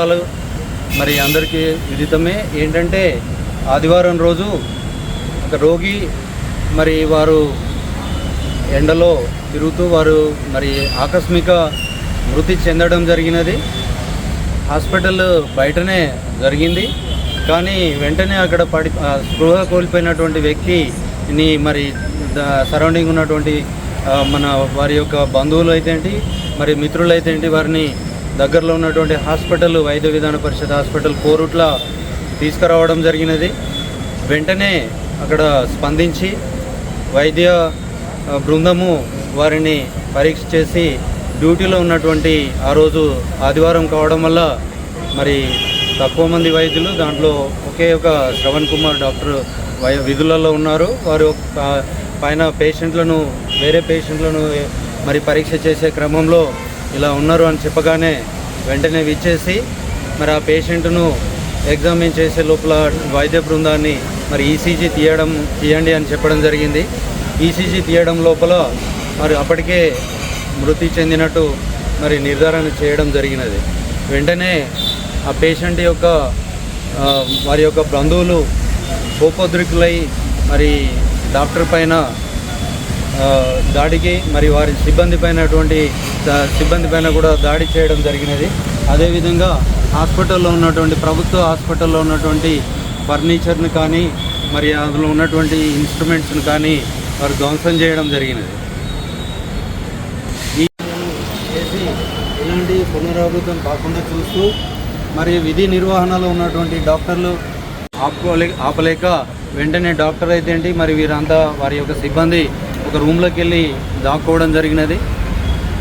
నమస్కారాలు మరి అందరికీ విదితమే. ఏంటంటే ఆదివారం రోజు ఒక రోగి మరి వారు ఎండలో తిరుగుతూ వారు మరి ఆకస్మిక మృతి చెందడం జరిగినది. హాస్పిటల్ బయటనే జరిగింది. కానీ వెంటనే అక్కడ పడి స్పృహ కోల్పోయినటువంటి వ్యక్తిని మరి సరౌండింగ్ ఉన్నటువంటి మన వారి యొక్క బంధువులు అయితే ఏంటి మరి మిత్రులు అయితే ఏంటి వారిని దగ్గరలో ఉన్నటువంటి హాస్పిటల్ వైద్య విధాన పరిషత్ హాస్పిటల్ కోరుట్ల తీసుకురావడం జరిగినది. వెంటనే అక్కడ స్పందించి వైద్య బృందము వారిని పరీక్ష చేసి డ్యూటీలో ఉన్నటువంటి ఆ రోజు ఆదివారం కావడం వల్ల మరి తక్కువ మంది వైద్యులు దాంట్లో ఒకే ఒక శ్రవణ్ కుమార్ డాక్టర్ వై విధులలో ఉన్నారు. వారు పైన పేషెంట్లను వేరే పేషెంట్లను మరి పరీక్ష చేసే క్రమంలో ఇలా ఉన్నారు అని చెప్పగానే వెంటనే విచ్చేసి మరి ఆ పేషెంట్ను ఎగ్జామిన్ చేసే లోపల వైద్య బృందాన్ని మరి ఈసీజీ తీయడం తీయండి అని చెప్పడం జరిగింది. ఈసీజీ తీయడం లోపల మరి అప్పటికే మృతి చెందినట్టు మరి నిర్ధారణ చేయడం జరిగినది. వెంటనే ఆ పేషెంట్ యొక్క వారి యొక్క బంధువులు కోపోద్రికులై మరి డాక్టర్ పైన దాడికి మరి వారి సిబ్బంది పైనటువంటి సిబ్బంది పైన కూడా దాడి చేయడం జరిగినది. అదేవిధంగా హాస్పిటల్లో ఉన్నటువంటి ప్రభుత్వ హాస్పిటల్లో ఉన్నటువంటి ఫర్నిచర్ని కానీ మరి అందులో ఉన్నటువంటి ఇన్స్ట్రుమెంట్స్ని కానీ వారు ధ్వంసం చేయడం జరిగినది. ఈ చేసి ఇలాంటి పునరావృతం కాకుండా చూస్తూ మరి విధి నిర్వహణలో ఉన్నటువంటి డాక్టర్లు ఆపుకోలే ఆపలేక వెంటనే డాక్టర్ అయితే ఏంటి మరి వీరంతా వారి యొక్క సిబ్బంది ఒక రూమ్లోకి వెళ్ళి దాక్కోవడం జరిగినది.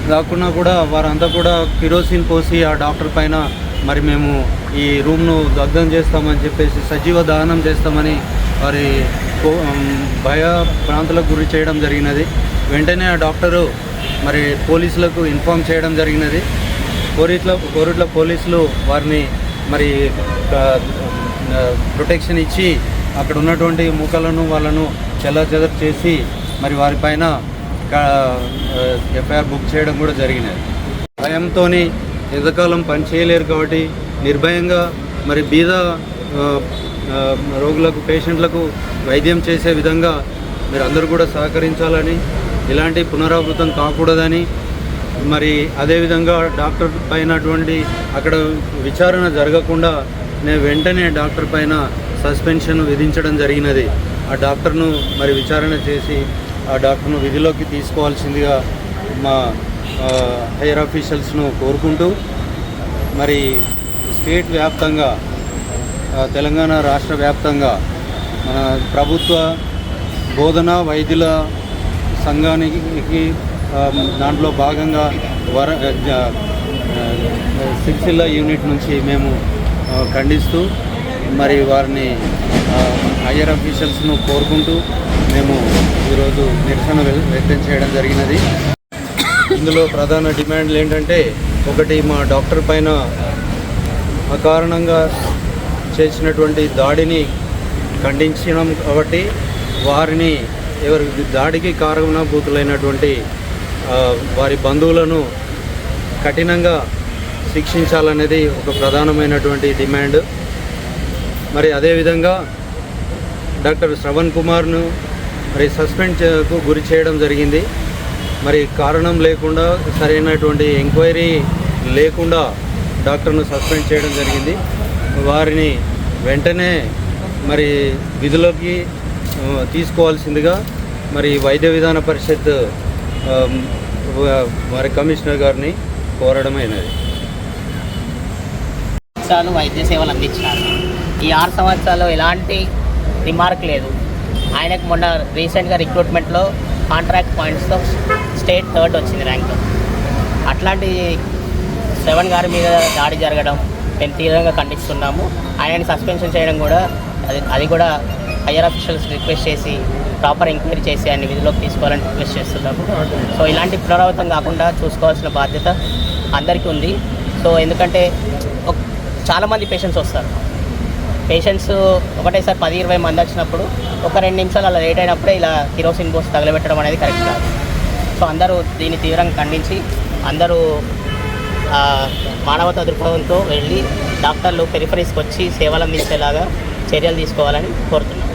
దాక్కున్నా కూడా వారంతా కూడా కిరోసిన్ పోసి ఆ డాక్టర్ పైన మరి మేము ఈ రూమ్ను దగ్ధం చేస్తామని చెప్పేసి సజీవ దహనం చేస్తామని వారి కో- భయ ప్రాంతాలకు గురి చేయడం జరిగినది. వెంటనే ఆ డాక్టరు మరి పోలీసులకు ఇన్ఫామ్ చేయడం జరిగినది. కోరిట్ల కోరిట్ల పోలీసులు వారిని మరి ప్రొటెక్షన్ ఇచ్చి అక్కడ ఉన్నటువంటి మూకలను వాళ్ళను చెల్లచెదరు చేసి మరి వారిపైన ఎఫ్ఐఆర్ బుక్ చేయడం కూడా జరిగినది. భయంతో ఎంతకాలం పని చేయలేరు కాబట్టి నిర్భయంగా మరి బీద రోగులకు పేషెంట్లకు వైద్యం చేసే విధంగా మీరు అందరూ కూడా సహకరించాలని ఇలాంటి పునరావృతం కాకూడదని మరి అదేవిధంగా డాక్టర్ పైనటువంటి అక్కడ విచారణ జరగకుండా నేను వెంటనే డాక్టర్ పైన సస్పెన్షన్ విధించడం జరిగినది. ఆ డాక్టర్ను మరి విచారణ చేసి ఆ డాక్టర్ను విధిలోకి తీసుకోవాల్సిందిగా మా హైయర్ ఆఫీషియల్స్ను కోరుకుంటూ మరి స్టేట్ వ్యాప్తంగా తెలంగాణ రాష్ట్ర వ్యాప్తంగా మన ప్రభుత్వ బోధన వైద్యుల సంఘానికి దాంట్లో భాగంగా వర సిరిసిల్ల యూనిట్ నుంచి మేము ఖండిస్తూ మరి వారిని హయ్యర్ అఫీషియల్స్ను కోరుకుంటూ మేము ఈరోజు నిరసన వ్యక్తం చేయడం జరిగినది. ఇందులో ప్రధాన డిమాండ్లు ఏంటంటే ఒకటి మా డాక్టర్ పైన అకారణంగా చేసినటువంటి దాడిని ఖండించడం కాబట్టి వారిని ఎవరి దాడికి కారణభూతులైనటువంటి వారి బంధువులను కఠినంగా శిక్షించాలనేది ఒక ప్రధానమైనటువంటి డిమాండ్. మరి అదేవిధంగా డాక్టర్ శ్రవణ్ కుమార్ను మరి సస్పెండ్కు గురి చేయడం జరిగింది. మరి కారణం లేకుండా సరైనటువంటి ఎంక్వైరీ లేకుండా డాక్టర్ను సస్పెండ్ చేయడం జరిగింది. వారిని వెంటనే మరి విధులోకి తీసుకోవాల్సిందిగా మరి వైద్య విధాన పరిషత్ మరి వారి కమిషనర్ గారిని కోరడమైనది. వైద్య సేవలు అందించినారు. ఈ ఆరు సంవత్సరాలు ఎలాంటి రిమార్క్ లేదు. ఆయనకు మొన్న రీసెంట్గా రిక్రూట్మెంట్లో కాంట్రాక్ట్ పాయింట్స్తో స్టేట్ థర్డ్ వచ్చింది ర్యాంక్. అట్లాంటి శ్రవణ్ గారి మీద దాడి జరగడం మేము తీవ్రంగా ఖండిస్తున్నాము. ఆయనని సస్పెన్షన్ చేయడం కూడా అది అది కూడా హయ్యర్ అఫీషియల్స్ రిక్వెస్ట్ చేసి ప్రాపర్ ఎంక్వైరీ చేసి ఆయన విధిలోకి తీసుకోవాలని రిక్వెస్ట్ చేస్తున్నాము. సో ఇలాంటి పునరావృతం కాకుండా చూసుకోవాల్సిన బాధ్యత అందరికీ ఉంది. సో ఎందుకంటే చాలామంది పేషెంట్స్ వస్తారు. పేషెంట్స్ ఒకటేసారి పది ఇరవై మంది వచ్చినప్పుడు ఒక రెండు నిమిషాలు అలా లేట్ అయినప్పుడే ఇలా కిరోసిన్ పోసి తగలబెట్టడం అనేది కరెక్ట్ కాదు. సో అందరూ దీన్ని తీవ్రంగా ఖండించి అందరూ ఆ, మానవతా దృక్పథంతో వెళ్ళి డాక్టర్లు పెరిఫరీస్కి వచ్చి సేవలు అందించేలాగా చర్యలు తీసుకోవాలని కోరుతున్నాను